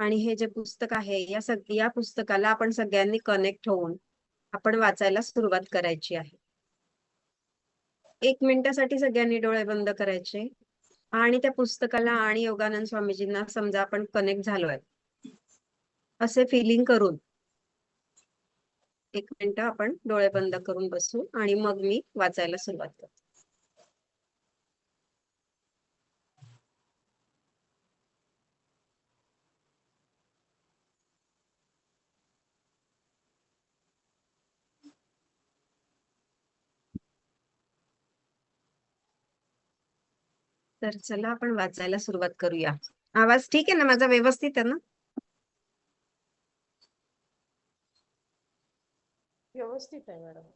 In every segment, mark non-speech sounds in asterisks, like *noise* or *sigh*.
आणि हे जे पुस्तक आहे या सग या पुस्तकाला आपण सगळ्यांनी कनेक्ट होऊन आपण वाचायला सुरुवात करायची आहे. एक मिनिटासाठी सगळ्यांनी डोळे बंद करायचे आणि त्या पुस्तकाला आणि योगानंद स्वामीजींना समजा आपण कनेक्ट झालोय. असे फिलिंग करून एक मिनिट आपण डोळे बंद करून बसू आणि मग मी वाचायला सुरुवात करते. तर चला आपण वाचायला सुरुवात करूया. आवाज ठीक आहे ना? माझा व्यवस्थित आहे ना? व्यवस्थित आहे मॅडम.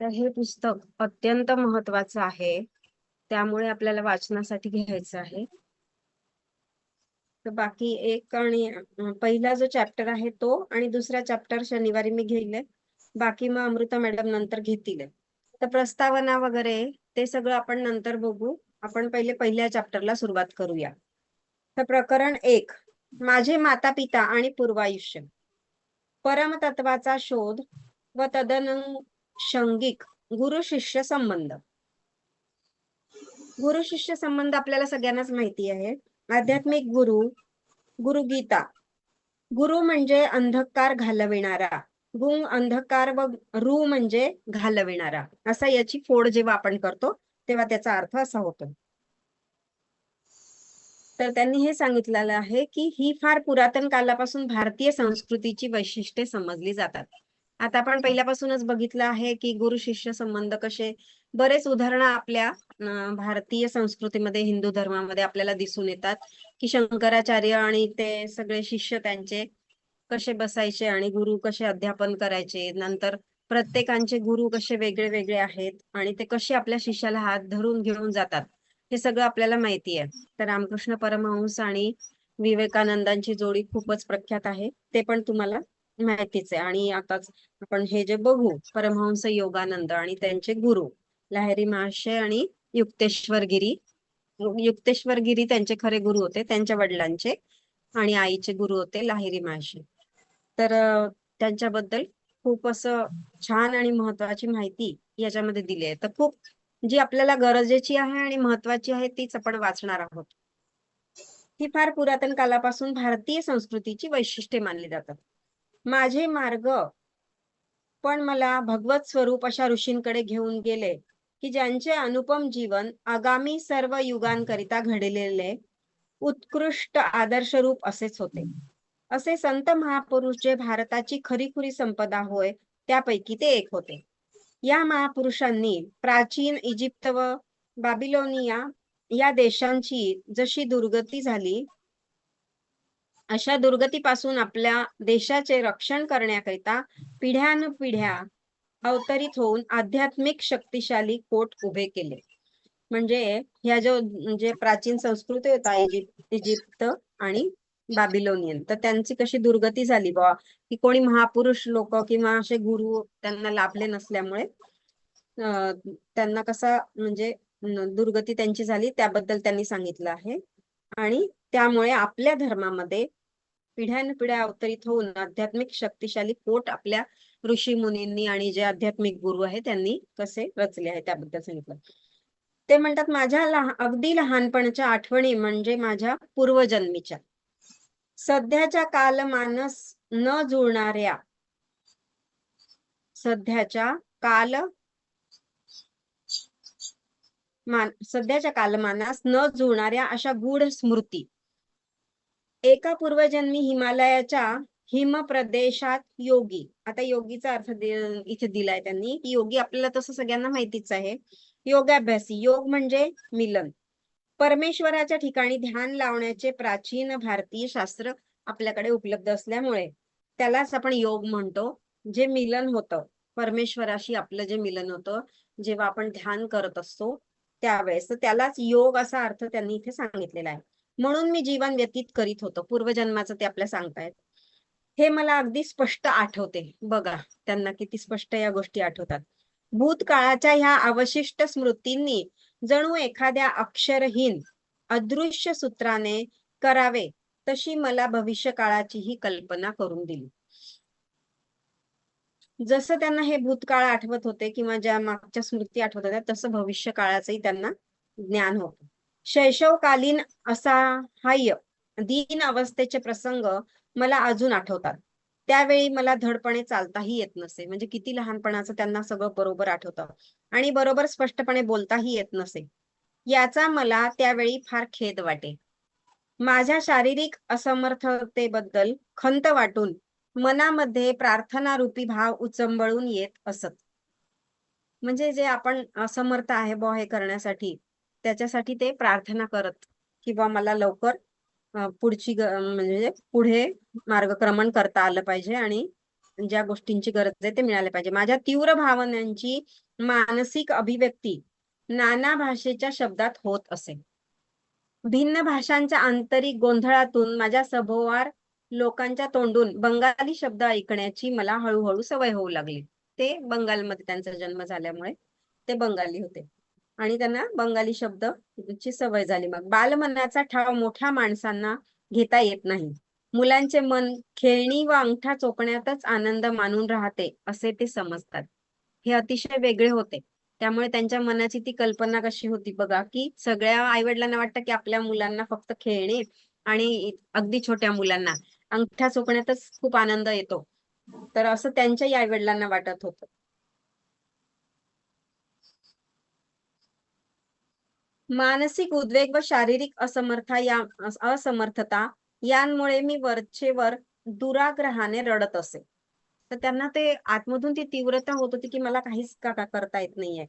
तर हे पुस्तक अत्यंत महत्वाचं आहे. त्यामुळे आपल्याला वाचनासाठी घ्यायचं आहे. तर बाकी एक आणि पहिला जो चॅप्टर आहे तो आणि दुसरा चॅप्टर शनिवारी मी घेईल. बाकी मग अमृता मॅडम नंतर घेतील. तर प्रस्तावना वगैरे ते सगळं आपण नंतर बघू. आपण पहिले पहिल्या चॅप्टरला सुरुवात करूया. तर प्रकरण एक माझे माता पिता आणि पूर्वायुष्य. परमतत्वाचा शोध व तदनुषंगिक गुरु शिष्य संबंध. गुरु शिष्य संबंध आपल्याला सगळ्यांनाच माहिती आहे. आध्यात्मिक गुरु गुरु गीता. गुरु म्हणजे अंधकार घालविणारा. गुंग अंधकार व रू म्हणजे घालविणारा. असा याची फोड जेव्हा आपण करतो तेव्हा त्याचा अर्थ असा होतो. तर त्यांनी हे सांगितलेलं आहे की ही फार पुरातन कालापासून भारतीय संस्कृतीची वैशिष्ट्ये समजली जातात. आता आपण पहिल्यापासूनच बघितलं आहे की गुरु शिष्य संबंध कसे बरेच उदाहरणं आपल्या भारतीय संस्कृतीमध्ये हिंदू धर्मामध्ये आपल्याला दिसून येतात की शंकराचार्य आणि ते सगळे शिष्य त्यांचे कसे बसायचे आणि गुरु कसे अध्यापन करायचे. नंतर प्रत्येकांचे गुरु कसे वेगळे वेगळे आहेत आणि ते कसे आपल्या शिष्याला हात धरून घेऊन जातात हे सगळं आपल्याला माहिती आहे. तर रामकृष्ण परमहंस आणि विवेकानंदांची जोडी खूपच प्रख्यात आहे. ते पण तुम्हाला माहितीच आहे. आणि आताच आपण हे जे बघू परमहंस योगानंद आणि त्यांचे गुरु लाहेरी महाशय आणि युक्तेश्वर गिरी युक्तेश्वर गिरी त्यांचे खरे गुरु होते त्यांच्या वडिलांचे आणि आईचे गुरु होते लाहिरी महाशय तर त्यांच्याबद्दल खूप असं छान आणि महत्वाची माहिती याच्यामध्ये दिली आहे. तर खूप जी आपल्याला गरजेची आहे आणि महत्वाची आहे तीच आपण वाचणार आहोत. ही फार पुरातन कालापासून भारतीय संस्कृतीची वैशिष्ट्ये मानली जातात. माझे मार्ग. पण मला भगवत स्वरूप अशा ऋषींकडे घेऊन गेले की ज्यांचे अनुपम जीवन आगामी सर्व युगांकरिता घडलेले उत्कृष्ट आदर्श रूप असेच होते. असे संत महापुरुष जे भारताची खरीखुरी संपदा होय त्यापैकी ते एक होते. या महापुरुषांनी प्राचीन इजिप्त व बाबिलोनिया या देशांची जशी दुर्गती झाली अशा दुर्गतीपासून आपल्या देशाचे रक्षण करण्याकरिता पिढ्यान पिढ्या अवतरित होऊन आध्यात्मिक शक्तिशाली कोट उभे केले. म्हणजे ह्या जो म्हणजे प्राचीन संस्कृती होता इजिप्त इजिप्त आणि बाबिलोनियन तर त्यांची कशी दुर्गती झाली बा की कोणी महापुरुष लोक किंवा असे गुरु त्यांना लाभले नसल्यामुळे त्यांना कसा म्हणजे दुर्गती त्यांची झाली त्याबद्दल त्यांनी सांगितलं आहे. आणि त्यामुळे आपल्या धर्मामध्ये पिढ्यानपिढ्या अवतरित होऊन आध्यात्मिक शक्तिशाली कोट आपल्या ऋषी मुनींनी आणि जे आध्यात्मिक गुरु आहे त्यांनी कसे रचले आहे त्याबद्दल सांगितलं. ते म्हणतात माझ्या लहा अगदी लहानपणाच्या आठवणी म्हणजे माझ्या पूर्वजन्मीच्या. सध्याच्या कालमानस न जुळणाऱ्या सध्याच्या काल मान सध्याच्या कालमानास न जुळणाऱ्या अशा गूढ स्मृती एका पूर्वजन्मी हिमालयाच्या हिम प्रदेशात योगी. आता योगीचा अर्थ इथे दिलाय त्यांनी. की योगी आपल्याला तसं सगळ्यांना माहितीच आहे. योगाभ्यासी. योग म्हणजे मिलन. परमेश्वराच्या ठिकाणी ध्यान लावण्याचे प्राचीन भारतीय शास्त्र आपल्याकडे उपलब्ध असल्यामुळे त्यालाच आपण योग म्हणतो जे मिलन होतं. परमेश्वराशी आपलं जे मिलन होतं जेव्हा आपण ध्यान करत असतो त्यावेळेस. तर त्यालाच योग असा अर्थ त्यांनी इथे सांगितलेला आहे. म्हणून मी जीवन व्यतीत करीत होतो. पूर्वजन्माचं ते आपल्या सांगतायत. हे मला अगदी स्पष्ट आठवते. बघा त्यांना किती स्पष्ट या गोष्टी आठवतात. भूतकाळाच्या ह्या अवशिष्ट स्मृतींनी जणू एखाद्या अक्षरहीन अदृश्य सूत्राने करावे तशी मला भविष्य काळाची ही कल्पना करून दिली. जसं त्यांना हे भूतकाळ आठवत होते किंवा ज्या मागच्या स्मृती आठवत होत्या तसं भविष्य काळाचंही त्यांना ज्ञान होतं. शैशवकालीन असाहाय्य दीन अवस्थेचे प्रसंग मला अजून आठवतात. त्यावेळी मला धडपणे चालताही येत नसे. म्हणजे किती लहानपणाचं त्यांना सगळं बरोबर आठवतं. आणि बरोबर स्पष्टपणे बोलताही येत नसे. याचा मला त्यावेळी फार खेद वाटे. माझ्या शारीरिक असमर्थतेबद्दल खंत वाटून मनामध्ये प्रार्थना रूपी भाव उचंबळून येत असत. म्हणजे जे आपण असमर्थ आहे बॉ हे करण्यासाठी त्याच्यासाठी ते प्रार्थना करत किंवा मला लवकर पुढची म्हणजे पुढे मार्गक्रमण करता आलं पाहिजे आणि ज्या गोष्टींची गरज आहे ते मिळाले पाहिजे. माझ्या तीव्र भावनांची मानसिक अभिव्यक्ती नाना भाषेच्या शब्दात होत असे. भिन्न भाषांच्या आंतरिक गोंधळातून माझ्या सभोवार लोकांच्या तोंडून बंगाली शब्द ऐकण्याची मला हळूहळू सवय होऊ लागली. ते बंगालमध्ये त्यांचा जन्म झाल्यामुळे ते बंगाली होते. आणि त्यांना बंगाली शब्द ची सवय झाली. मग बालमनाचा ठाव मोठ्या माणसांना घेता येत नाही. मुलांचे मन खेळणी व अंगठा चोपण्यातच आनंद मानून राहते असे ते समजतात. हे अतिशय वेगळे होते. त्यामुळे त्यांच्या मनाची ती कल्पना कशी होती बघा की सगळ्या आईवडिलांना वाटतं की आपल्या मुलांना फक्त खेळणे आणि अगदी छोट्या मुलांना. अंगठा चोपण्यातच खूप आनंद येतो. तर असं त्यांच्याही आईवडिलांना वाटत होतं. मानसिक उद्वेग व शारीरिक असमर्था या असमर्थता यांमुळे मी वरचेवर दुराग्रहाने रडत असे. तर त्यांना ते आतमधून ती तीव्रता होत होती की मला काहीच का का करता येत नाहीये.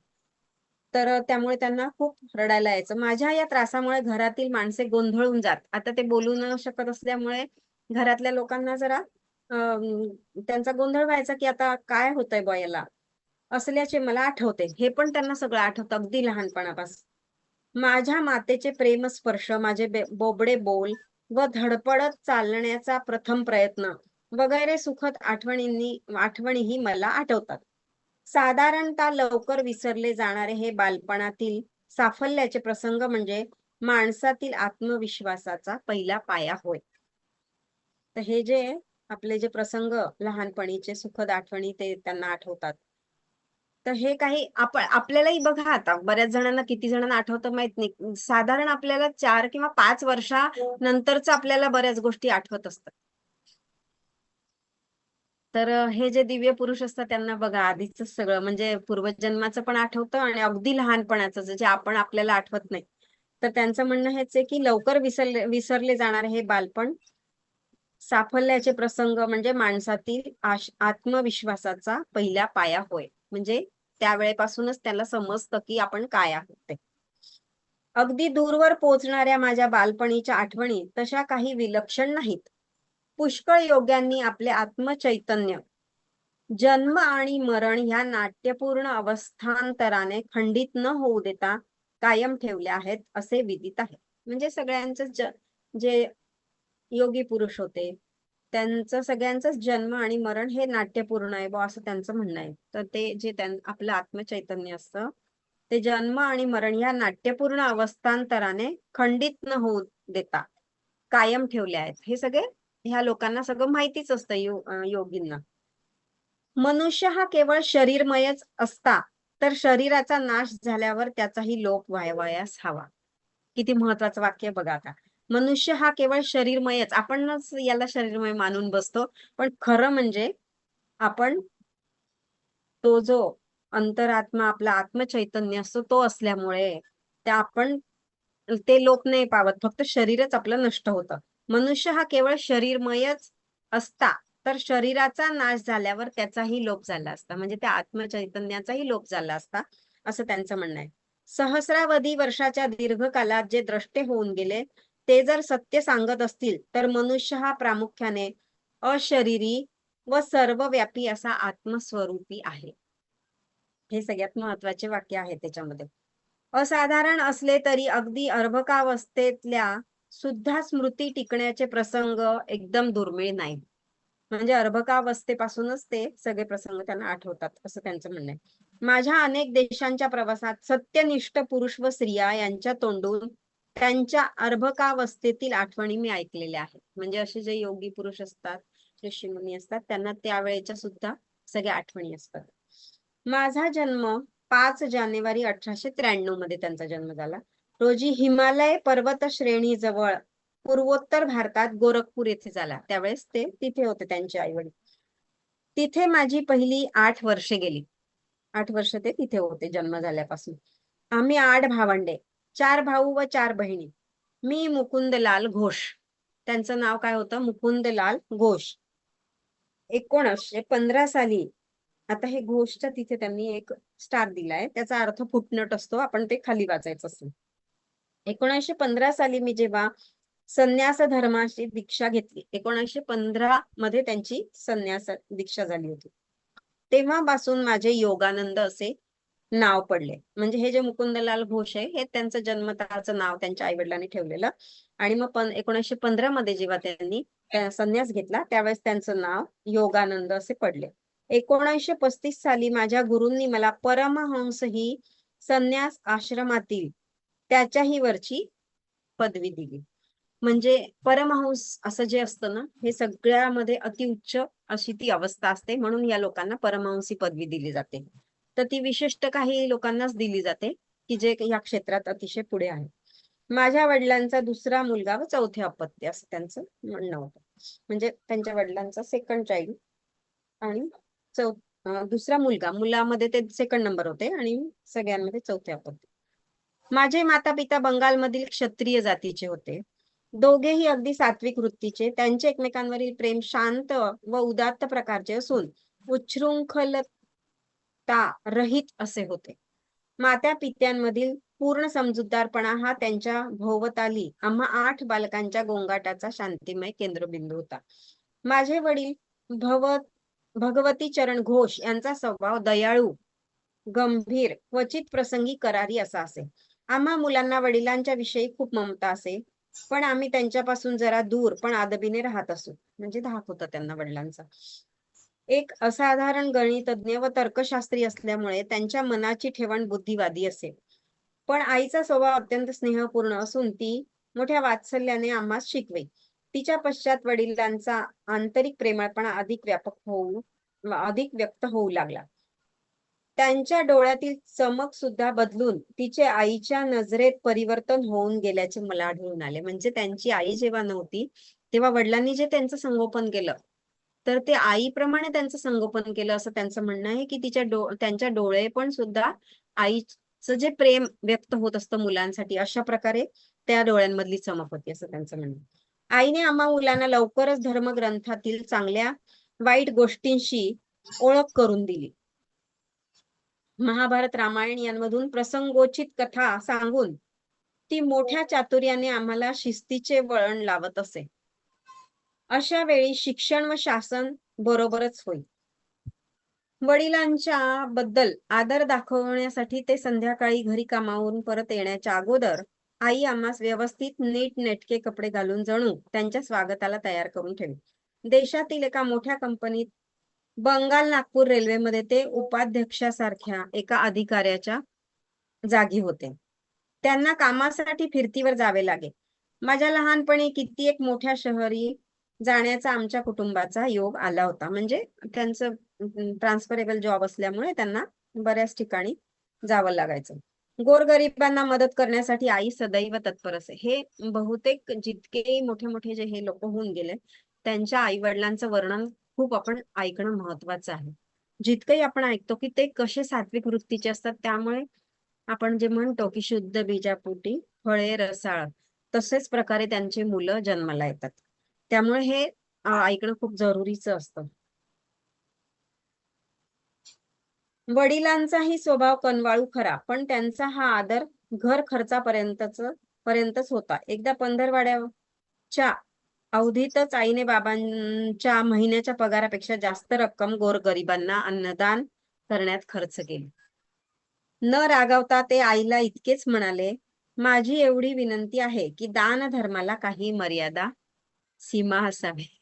तर त्यामुळे त्यांना खूप रडायला यायचं. माझ्या या त्रासामुळे घरातील माणसे गोंधळून जात. आता ते बोलू न शकत असल्यामुळे घरातल्या लोकांना जरा त्यांचा गोंधळ व्हायचा की आता काय होतंय बॉयला असल्याचे मला आठवते. हे पण त्यांना सगळं आठवतं. अगदी लहानपणापासून. माझ्या मातेचे प्रेमस्पर्श माझे बोबडे बोल व धडपडत चालण्याचा प्रथम प्रयत्न वगैरे सुखद आठवणींनी आठवणीही मला आठवतात. साधारणतः लवकर विसरले जाणारे हे बालपणातील साफल्याचे प्रसंग म्हणजे माणसातील आत्मविश्वासाचा पहिला पाया होय. तर हे जे आपले जे प्रसंग लहानपणीचे सुखद आठवणी ते त्यांना आठवतात. तर हे काही आपण आपल्यालाही बघा आता बऱ्याच जणांना किती जणांना आठवतं माहीत नाही. साधारण आपल्याला चार किंवा पाच वर्षानंतरच आपल्याला बऱ्याच गोष्टी आठवत असतात. तर हे जे दिव्य पुरुष असतात त्यांना बघा आधीच सगळं म्हणजे पूर्वजन्माचं पण आठवतं आणि अगदी लहानपणाचं जे आपण आपल्याला आठवत नाही. तर त्यांचं म्हणणं हेच आहे की लवकर विसरले विसरले जाणारे हे बालपण साफल्याचे प्रसंग म्हणजे माणसातील आत्मविश्वासाचा पहिला पाया होय. म्हणजे त्यावेळेपासूनच त्याला समजतं की आपण काय आहोत ते. अगदी दूरवर पोहोचणाऱ्या माझ्या बालपणीच्या आठवणी तशा काही विलक्षण नाहीत. पुष्कळ योग्यांनी आपले आत्मचैतन्य जन्म आणि मरण ह्या नाट्यपूर्ण अवस्थांतराने खंडित न होऊ देता कायम ठेवले आहेत असे विदित आहे. म्हणजे सगळ्यांचं जे योगी पुरुष होते त्यांचं सगळ्यांचंच जन्म आणि मरण हे नाट्यपूर्ण आहे बा असं त्यांचं म्हणणं आहे. तर ते जे आपलं आत्मचैतन्य असतं ते जन्म आणि मरण ह्या नाट्यपूर्ण अवस्थांतराने खंडित न होऊ देता कायम ठेवले आहेत. हे सगळे ह्या लोकांना सगळं माहितीच असतं यो योगींना. मनुष्य हा केवळ शरीरमयच असता तर शरीराचा नाश झाल्यावर त्याचाही लोप व्हावयास हवा. किती महत्वाचं वाक्य बघा आता. मनुष्य हा केवळ शरीरमयच. आपणच याला शरीरमय मानून बसतो. पण खरं म्हणजे आपण तो जो अंतरात्मा आपला आत्मचैतन्य असतो तो असल्यामुळे त्या आपण ते लोप नाही पावत. फक्त शरीरच आपलं नष्ट होतं. मनुष्य हा केवळ शरीरमयच असता तर शरीराचा नाश झाल्यावर त्याचाही लोप झाला असता. म्हणजे त्या आत्मचैतन्याचाही लोप झाला असता असं त्यांचं म्हणणं आहे. सहस्रावधी वर्षाच्या दीर्घकालात जे द्रष्टे होऊन गेले ते जर सत्य सांगत असतील तर मनुष्य हा प्रामुख्याने अशरीरी व सर्वव्यापी असा आत्मस्वरूपी आहे. हे सगळ्यात महत्त्वाचे वाक्य आहे त्याच्यामध्ये. असाधारण असले तरी अगदी अर्भकावस्थेतल्या सुद्धा स्मृती टिकण्याचे प्रसंग एकदम दुर्मिळ नाही म्हणजे अर्भकावस्थेपासूनच ते सगळे प्रसंग त्यांना आठवतात असं त्यांचं म्हणणं आहे. माझ्या अनेक देशांच्या प्रवासात सत्यनिष्ठ पुरुष व स्त्रिया यांच्या तोंडून त्यांच्या अर्भकावस्थेतील आठवणी मी ऐकलेल्या आहेत. म्हणजे असे जे योगी पुरुष असतात ऋषीमुनी असतात त्यांना त्यावेळेच्या सुद्धा सगळ्या आठवणी असतात. माझा जन्म पाच जानेवारी अठराशे त्र्याण्णवमध्ये त्यांचा जन्म झाला. रोजी हिमालय पर्वत श्रेणी जवळ पूर्वोत्तर भारतात गोरखपूर येथे झाला. त्यावेळेस ते तिथे होते त्यांचे आई वडील तिथे माझी पहिली आठ वर्षे गेली. आठ वर्ष ते तिथे होते जन्म झाल्यापासून. आम्ही आठ भावंडे. चार भाऊ व चार बहिणी. मी मुकुंदलाल घोष. त्यांचं नाव काय होतं? मुकुंदलाल घोष. एकोणीसशे पंधरा साली. आता हे घोषच्या तिथे त्यांनी एक स्टार दिलाय. त्याचा अर्थ फुटनट असतो. आपण ते खाली वाचायचं असतो एकोणीसशे पंधरा साली मी जेव्हा संन्यास धर्माची दीक्षा घेतली एकोणीसशे पंधरा मध्ये त्यांची संन्यास दीक्षा झाली होती. तेव्हापासून माझे योगानंद असे नाव पडले. म्हणजे हे जे मुकुंदलाल घोष आहे हे त्यांचं जन्मताचं नाव त्यांच्या आई वडिलांनी ठेवलेलं. आणि मग पण एकोणीसशे पंधरा मध्ये जेव्हा त्यांनी संन्यास घेतला त्यावेळेस त्यांचं नाव योगानंद असे पडले. एकोणीसशे पस्तीस साली माझ्या गुरूंनी मला परमहंस ही संन्यास आश्रमातील त्याच्याही वरची पदवी दिली. म्हणजे परमहंस असं जे असतं ना हे सगळ्यामध्ये अतिउच्च अशी ती अवस्था असते म्हणून या लोकांना परमहंसी पदवी दिली जाते. तर ती विशिष्ट काही लोकांनाच दिली जाते की जे या क्षेत्रात अतिशय पुढे आहे माझ्या वडिलांचा दुसरा मुलगा व चौथे अपत्य असं त्यांचं म्हणणं होतं. म्हणजे त्यांच्या वडिलांचा सेकंड चाइल्ड आणि चौ दुसरा मुलगा. मुलामध्ये ते सेकंड नंबर होते आणि सगळ्यांमध्ये चौथे अपत्य. माझे माता पिता बंगालमधील क्षत्रिय जातीचे होते. दोघेही अगदी सात्विक वृत्तीचे. त्यांचे एकमेकांवरील प्रेम शांत व उदात्त प्रकारचे असून ता रहित असे होते. मात्या पित्यांमधील पूर्ण समजूतदारपणा हा त्यांच्या भोवताली आम्हा आठ बालकांच्या गोंगाटाचा शांतिमय केंद्रबिंदू होता. माझे वडील भव भगवती चरण घोष यांचा स्वभाव दयाळू गंभीर क्वचित प्रसंगी करारी असा असे. आम्हा मुलांना वडिलांच्या विषयी खूप ममता असे. पण आम्ही त्यांच्यापासून जरा दूर पण आदबीने राहत असू. म्हणजे धाक होता त्यांना वडिलांचा. एक असाधारण गणितज्ञ व तर्कशास्त्री असल्यामुळे त्यांच्या मनाची ठेवण बुद्धिवादी असे पण आईचा स्वभाव अत्यंत स्नेहपूर्ण असून ती मोठ्या वात्सल्याने आम्हास शिकवे. तिच्या पश्चात वडिलांचा आंतरिक प्रेमळपणा अधिक व्यापक होऊ अधिक व्यक्त होऊ लागला. त्यांच्या डोळ्यातील चमक सुद्धा बदलून तिचे आईच्या नजरेत परिवर्तन होऊन गेल्याचे मला आढळून आले. म्हणजे त्यांची आई जेव्हा नव्हती तेव्हा वडिलांनी जे त्यांचं संगोपन केलं तर ते आईप्रमाणे त्यांचं संगोपन केलं असं त्यांचं म्हणणं आहे की तिच्या डो त्यांच्या डोळे पण सुद्धा आईचं जे प्रेम व्यक्त होत असतं मुलांसाठी अशा प्रकारे त्या डोळ्यांमधली चमक होती असं त्यांचं म्हणणं आईने आम्हा मुलांना लवकरच धर्मग्रंथातील चांगल्या वाईट गोष्टींशी ओळख करून दिली. महाभारत रामायण यांमधून प्रसंगोचित कथा सांगून ती मोठ्या चातुर्याने आम्हाला शिस्तीचे वळण लावत असे. अशा वेळी शिक्षण व शासन बरोबरच होईल. वडिलांच्या बद्दल आदर दाखवण्यासाठी ते संध्याकाळी घरी कामावरून परत येण्याच्या अगोदर आई आम्हास व्यवस्थित नीट नेटके कपडे घालून जणू त्यांच्या स्वागताला तयार करून ठेवी देशातील एका मोठ्या कंपनीत बंगाल नागपूर रेल्वेमध्ये ते उपाध्यक्षासारख्या एका अधिकाऱ्याच्या जागी होते. त्यांना कामासाठी फिरतीवर जावे लागे. माझ्या लहानपणी कित्येक मोठ्या शहरी जाण्याचा आमच्या कुटुंबाचा योग आला होता. म्हणजे त्यांचं ट्रान्सफरेबल जॉब असल्यामुळे त्यांना बऱ्याच ठिकाणी जावं लागायचं. गोरगरिबांना मदत करण्यासाठी आई सदैव तत्पर असे. हे बहुतेक जितके मोठे मोठे जे हे लोक होऊन गेले त्यांच्या आई वडिलांचं वर्णन खूप आपण ऐकणं महत्वाचं आहे. जितकंही आपण ऐकतो की ते कसे सात्विक वृत्तीचे असतात त्यामुळे आपण जे म्हणतो की शुद्ध बीजापोटी फळे रसाळ तसेच प्रकारे त्यांची मुलं जन्माला येतात. त्यामुळे हे ऐकणं खूप जरुरीचं असतं. वडिलांचाही स्वभाव कनवाळू खरा पण त्यांचा हा आदर घर खर्चापर्यंतच पर्यंतच होता. एकदा पंधरवाड्याच्या अवधीतच आईने बाबांच्या महिन्याच्या पगारापेक्षा जास्त रक्कम गोरगरिबांना अन्नदान करण्यात खर्च केली. न रागावता ते आईला इतकेच म्हणाले माझी एवढी विनंती आहे की दान धर्माला काही मर्यादा सीमा असावी.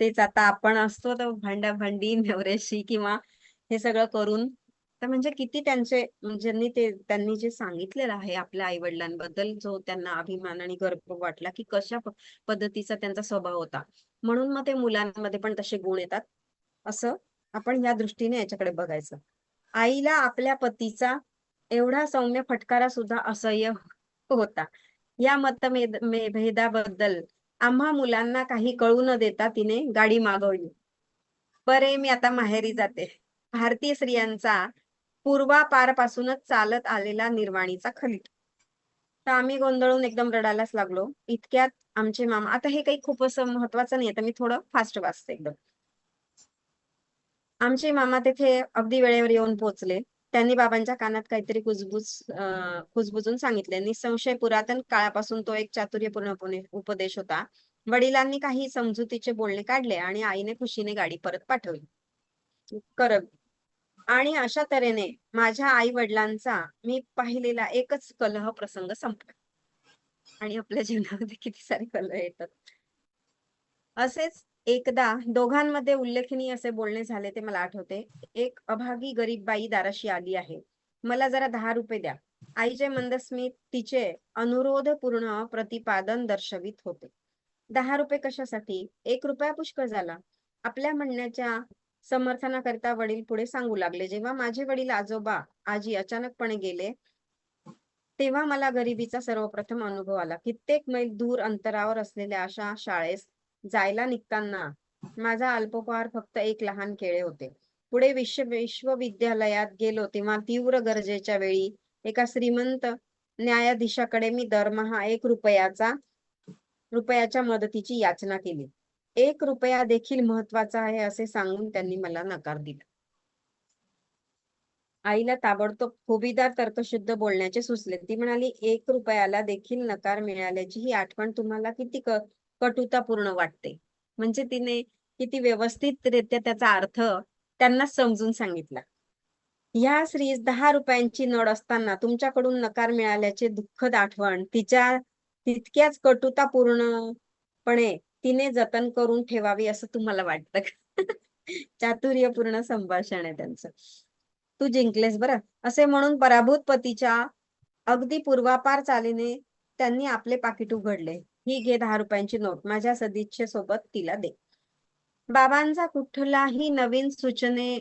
तेच आता आपण असतो तर भांडाभांडी नवऱ्याशी किंवा हे सगळं करून तर म्हणजे किती त्यांचे म्हणजे ज्यांनी ते त्यांनी जे सांगितलेलं आहे आपल्या आई वडिलांबद्दल जो त्यांना अभिमान आणि गर्व वाटला की कशा पद्धतीचा त्यांचा स्वभाव होता. म्हणून मग ते मुलांमध्ये पण तसे गुण येतात. असं आपण या दृष्टीने याच्याकडे बघायचं. आईला आपल्या पतीचा एवढा सौम्य फटकारा सुद्धा असह्य होता. या मतभेदाबद्दल मे- भेदाबद्दल आम्हा मुलांना काही कळू न देता तिने गाडी मागवली. बरे मी आता माहेरी जाते. भारतीय स्त्रियांचा पूर्वापारपासूनच चालत आलेला निर्वाणीचा खलीट तर आम्ही गोंधळून एकदम रडायलाच लागलो. इतक्यात आमचे मामा आता हे काही खूप असं महत्वाचं नाही तर मी थोडं फास्ट वाचते एकदम. आमचे मामा तिथे अगदी वेळेवर येऊन पोहोचले. त्यांनी बाबांच्या कानात काहीतरी कुजबुज कुजबुजून सांगितले. निसंशय पुरातन काळापासून तो एक चातुर्यपूर्ण उपदेश होता. वडिलांनी काही समजुतीचे बोलणे काढले आणि आईने खुशीने गाडी परत पाठवली. कर आणि अशा तऱ्हेने माझ्या आई वडिलांचा मी पाहिलेला एकच कलह प्रसंग संपला. आणि आपल्या जीवनामध्ये किती सारे कलह येतात. असेच एकदा दोघांमध्ये उल्लेखनीय असे बोलणे झाले ते मला आठवते. एक अभागी गरीब बाई दाराशी आली आहे. मला जरा दहा रुपये द्या. आईचे मंदस्मित तिचे अनुरोधपूर्ण प्रतिपादन दर्शवित होते. दहा रुपये कशासाठी? एक रुपया पुष्कळ झाला. आपल्या म्हणण्याच्या समर्थनाकरिता वडील पुढे सांगू लागले. जेव्हा माझे वडील आजोबा आजी अचानकपणे गेले तेव्हा मला गरिबीचा सर्वप्रथम अनुभव आला. कित्येक मैल दूर अंतरावर असलेल्या अशा शाळेस जायला निघताना माझा अल्पोपहार फक्त एक लहान केळे होते. पुढे विश्व विश्वविद्यालयात गेलो तेव्हा तीव्र गरजेच्या वेळी एका श्रीमंत न्यायाधीशाकडे मी दरमहा एक रुपयाचा रुपयाच्या मदतीची याचना केली. एक रुपया देखील महत्त्वाचा आहे असे सांगून त्यांनी मला नकार दिला. आईला ताबडतोब खोबीदार तर्कशुद्ध बोलण्याचे सुचले. ती म्हणाली एक रुपयाला देखील नकार मिळाल्याची ही आठवण तुम्हाला किती कटुतापूर्ण वाटते. म्हणजे तिने किती व्यवस्थितरित्या त्याचा अर्थ त्यांना समजून सांगितला. ह्या स्त्रीस दहा रुपयांची नड असताना तुमच्याकडून नकार मिळाल्याचे दुःखद आठवण तिच्या तितक्याच कटुतापूर्णपणे तिने जतन करून ठेवावी असं तुम्हाला वाटतं का? *laughs* चातुर्यपूर्ण संभाषण आहे त्यांचं. तू जिंकलेस बरं. असे म्हणून पराभूत पतीच्या अगदी पूर्वापार चालीने त्यांनी आपले पाकिट उघडले. ही घे दहा रुपयांची नोट. माझ्या सदिच्छेसोबत तिला दे. बाबांचा कुठलाही नवीन सूचने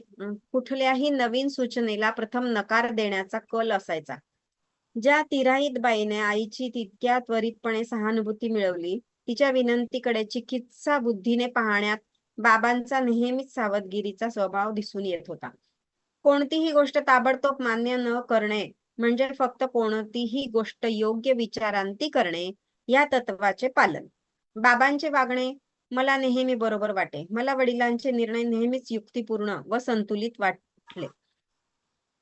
कुठल्याही नवीन सूचनेला प्रथम नकार देण्याचा कल असायचा. ज्या तिराईत बाईने आईची तितक्या त्वरितपणे सहानुभूती मिळवली तिच्या विनंतीकडे चिकित्सा बुद्धीने पाहण्यात बाबांचा नेहमीच सावधगिरीचा स्वभाव दिसून येत होता. कोणतीही गोष्ट ताबडतोब मान्य न करणे म्हणजे फक्त कोणतीही गोष्ट योग्य विचारांती करणे या तत्वाचे पालन. बाबांचे वागणे मला नेहमी बरोबर वाटे. मला वडिलांचे निर्णय नेहमीच युक्तिपूर्ण व संतुलित वाटले.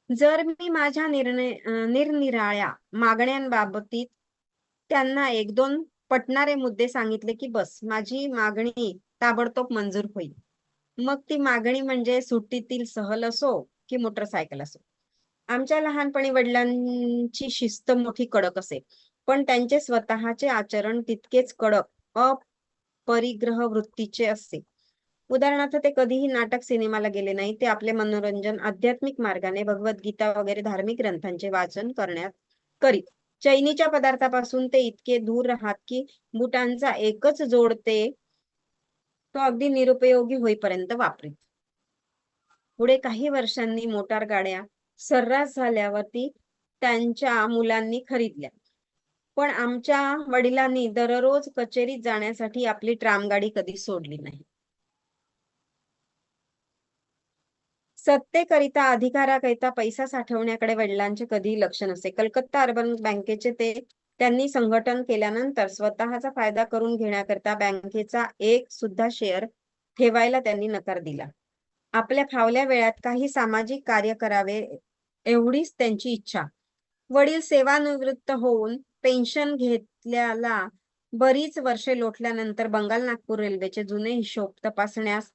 जर मी माझ्या निर्णय निरनिराळ्या मागण्यांबाबतीत त्यांना एक दोन पटणारे मुद्दे सांगितले की बस माझी मागणी ताबडतोब मंजूर होईल. मग ती मागणी म्हणजे सुट्टीतील सहल असो की मोटरसायकल असो. आमच्या लहानपणी वडिलांची शिस्त मोठी कडक असे. पण त्यांचे स्वतःचे आचरण तितकेच कडक अपरिग्रह वृत्तीचे असते. उदाहरणार्थ ते कधीही नाटक सिनेमाला गेले नाही ते आपले मनोरंजन आध्यात्मिक मार्गाने भगवद्गीता वगैरे धार्मिक ग्रंथांचे वाचन करण्यात करीत. चैनीच्या पदार्थापासून ते इतके दूर राहत की बुटांचा एकच जोड ते तो अगदी निरुपयोगी होईपर्यंत वापरीत. पुढे काही वर्षांनी मोटार गाड्या सर्रास झाल्यावरती त्यांच्या मुलांनी खरीदल्या. पण आमच्या वडिलांनी दररोज कचेरीत जाण्यासाठी आपली ट्रामगाडी कधी सोडली नाही. सत्तेकरिता अधिकाराकरिता पैसा साठवण्याकडे वडिलांचे कधीही लक्ष नसे. कलकत्ता अर्बन बँकेचे ते त्यांनी संघटन केल्यानंतर स्वतःचा फायदा करून घेण्याकरिता बँकेचा एक सुद्धा शेअर ठेवायला त्यांनी नकार दिला. आपल्या फावल्या वेळात काही सामाजिक कार्य करावे एवढीच त्यांची इच्छा. वडील सेवानिवृत्त होऊन पेन्शन घेतल्याला बरीच वर्षे लोटल्यानंतर बंगाल नागपूर रेल्वेचे जुने हिशोब तपासण्यास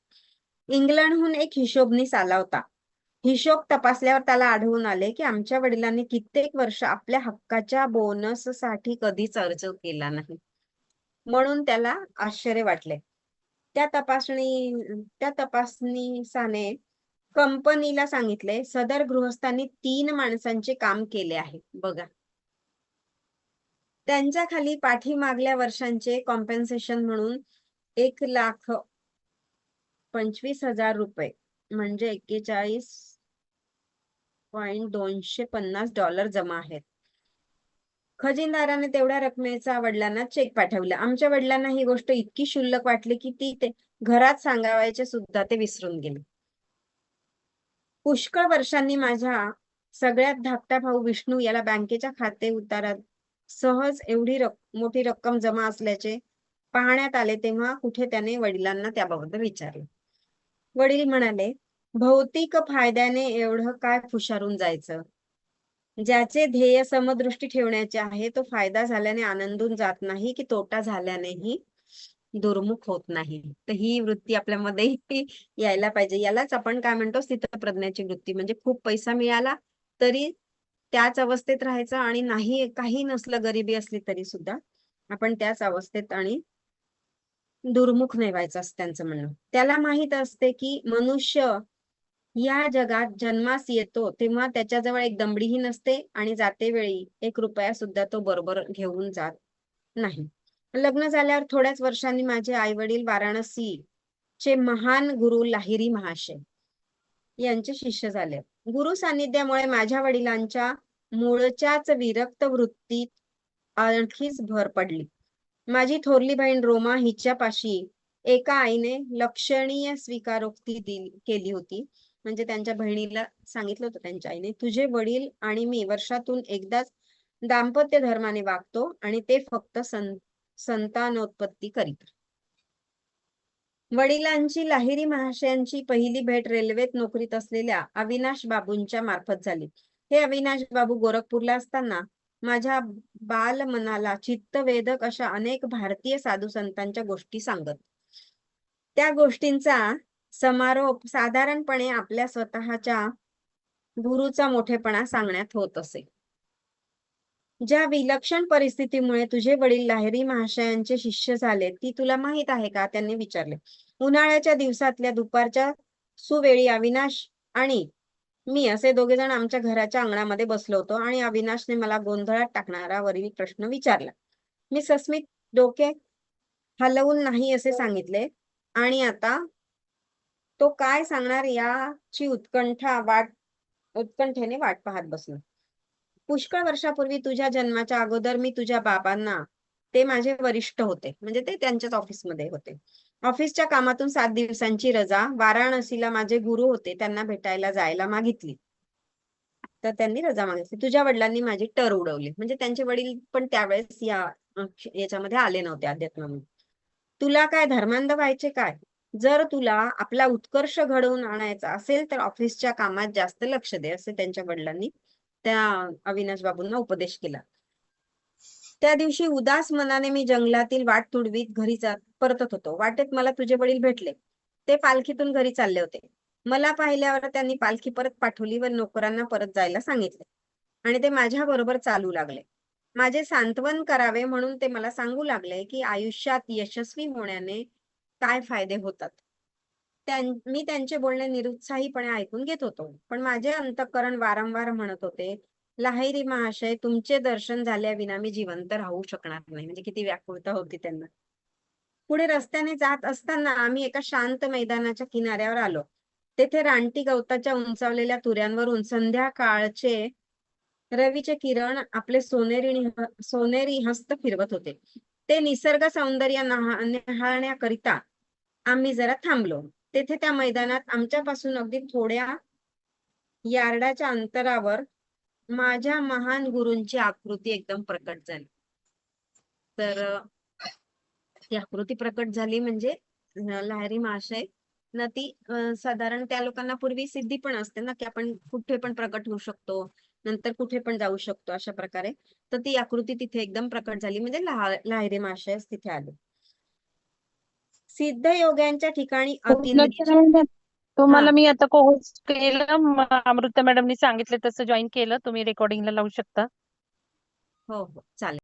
इंग्लंडहून एक हिशोबनीस आला होता. हिशोब तपासल्यावर त्याला आढळून आले की आमच्या वडिलांनी कित्येक वर्ष आपल्या हक्काच्या बोनससाठी कधीच अर्ज केला नाही. म्हणून त्याला आश्चर्य वाटले. त्या तपासणी त्या तपासणीसाने कंपनीला सांगितले सदर गृहस्थांनी तीन माणसांचे काम केले आहे. बघा. त्यांच्या खाली पाठीमागल्या वर्षांचे कॉम्पेन्सेशन म्हणून एक लाख पंचवीस हजार रुपये म्हणजे एक्केचाळीस पॉइंट दोनशे पन्नास डॉलर जमा आहेत. खजिनदाराने तेवढ्या रकमेचा वडिलांना चेक पाठवला. आमच्या वडिलांना ही गोष्ट इतकी शुल्लक वाटली की ती ते घरात सांगावायचे सुद्धा ते विसरून गेले. पुष्कळ वर्षांनी माझ्या सगळ्यात धाकटा भाऊ विष्णू याला बँकेच्या खाते उतारात सहज एवढी रक मोठी रक्कम जमा असल्याचे पाहण्यात आले तेव्हा कुठे त्याने वडिलांना त्याबाबत विचारले. वडील म्हणाले भौतिक फायद्याने एवढं काय फुशारून जायचं? ज्याचे ध्येय समदृष्टी ठेवण्याचे आहे तो फायदा झाल्याने आनंदून जात नाही की तोटा झाल्यानेही दुर्मुख होत नाही? तर ही वृत्ती आपल्यामध्ये *laughs* यायला पाहिजे. यालाच आपण काय म्हणतो? स्थितप्रज्ञाची वृत्ती. म्हणजे खूप पैसा मिळाला तरी त्याच अवस्थेत राहायचं आणि नाही काही नसलं गरिबी असली तरी सुद्धा आपण त्याच अवस्थेत आणि दुर्मुख नाही व्हायचं असं त्यांचं म्हणणं. त्याला माहीत असते की मनुष्य या जगात जन्मास येतो तेव्हा त्याच्याजवळ एक दमडीही नसते आणि जाते वेळी एक रुपया सुद्धा तो बरोबर घेऊन जात नाही. लग्न झाल्यावर थोड्याच वर्षांनी माझे आई वडील वाराणसी चे महान गुरु लाहिरी महाशय यांचे शिष्य झाले. गुरु सान्निध्यामुळे माझ्या वडिलांच्या मूळच्याच विरक्त वृत्तीत आणखीच भर पडली. माझी थोरली बहीण रोमा हिच्यापाशी एका आईने लक्षणीय स्वीकारोक्ती दिली केली होती. म्हणजे त्यांच्या बहिणीला सांगितलं होतं त्यांच्या आईने तुझे वडील आणि मी वर्षातून एकदाच दाम्पत्य धर्माने वागतो आणि ते फक्त सं संतानोत्पत्ती करीत. वडिलांची लाहिरी महाशयांची पहिली भेट रेल्वेत नोकरीत असलेल्या अविनाश बाबूंच्या मार्फत झाली. हे अविनाश बाबू गोरखपूरला असताना माझ्या बाल मनाला चित्तवेधक अशा अनेक भारतीय साधू संतांच्या गोष्टी सांगत. त्या गोष्टींचा समारोप साधारणपणे आपल्या स्वतःच्या गुरुचा मोठेपणा सांगण्यात होत असे. ज्या विलक्षण परिस्थितीमुळे तुझे वडील लाहिरी महाशयांचे शिष्य झाले ती तुला माहीत आहे का? त्यांनी विचारले. उन्हाळ्याच्या दिवसातल्या दुपारच्या सुवेळी अविनाश आणि मी असे दोघे जण आमच्या घराच्या अंगणामध्ये बसलो होतो आणि अविनाशने मला गोंधळात टाकणारा वरील प्रश्न विचारला. मी सस्मित डोके हलवून नाही असे सांगितले आणि आता तो काय सांगणार याची उत्कंठा वाट उत्कंठेने वाट पाहत बसलो. पुष्कळ वर्षापूर्वी तुझ्या जन्माच्या अगोदर मी तुझ्या बाबांना ते माझे वरिष्ठ होते. म्हणजे ते त्यांच्याच ऑफिसमध्ये होते. ऑफिसच्या कामातून सात दिवसांची रजा वाराणसीला माझे गुरु होते त्यांना भेटायला जायला मागितली. तर त्यांनी रजा मागितली. तुझ्या वडिलांनी माझी टर उडवली. म्हणजे त्यांचे वडील पण त्यावेळेस या याच्यामध्ये आले नव्हते अध्यात्मामध्ये तुला काय धर्मांध व्हायचे काय? जर तुला आपला उत्कर्ष घडवून आणायचा असेल तर ऑफिसच्या कामात जास्त लक्ष दे असे त्यांच्या वडिलांनी त्या अविनाश बाबूंना उपदेश केला. त्या दिवशी उदास मनाने मी जंगलातील वाट तुडवीत घरी जात परतत होतो. वाटेत मला तुझे वडील भेटले. ते पालखीतून घरी चालले होते. मला पाहिल्यावर त्यांनी पालखी परत पाठवली व नोकरांना परत जायला सांगितले. आणि ते माझ्या बरोबर चालू लागले. माझे सांत्वन करावे म्हणून ते मला सांगू लागले की आयुष्यात यशस्वी होण्याने काय फायदे होतात? मी त्यांचे बोलणे निरुत्साहीपणे ऐकून घेत होतो. पण माझे अंतःकरण वारंवार म्हणत होते लाहिरी महाशय तुमचे दर्शन झाल्याविना मी जिवंत राहू शकणार नाही. म्हणजे किती व्याकुळता होती त्यांना. पुढे रस्त्याने जात असताना आम्ही एका शांत मैदानाच्या किनाऱ्यावर आलो. तेथे रानटी गवताच्या उंचावलेल्या तुऱ्यांवरून संध्याकाळचे रवीचे किरण आपले सोनेरी सोनेरी हस्त फिरवत होते. ते निसर्ग सौंदर्य निहाळण्याकरिता आम्ही जरा थांबलो. तेथे त्या मैदानात आमच्यापासून अगदी थोड्या यार्डाच्या अंतरावर माझ्या महान गुरूंची आकृती एकदम प्रकट झाली. तर ती आकृती प्रकट झाली म्हणजे लहरी महाशय ना ती साधारण त्या लोकांना पूर्वी सिद्धी पण असते ना की आपण कुठे पण प्रकट होऊ शकतो नंतर कुठे पण जाऊ शकतो अशा प्रकारे. तर ती आकृती तिथे एकदम प्रकट झाली म्हणजे लहा- लाहिरी तिथे आले. सिद्ध योग्यांच्या ठिकाणी तुम्हाला. मी आता कोर्स केलं. अमृता मॅडमनी सांगितलं तसं जॉईन केलं. तुम्ही रेकॉर्डिंगला लावू शकता. हो हो. चालेल.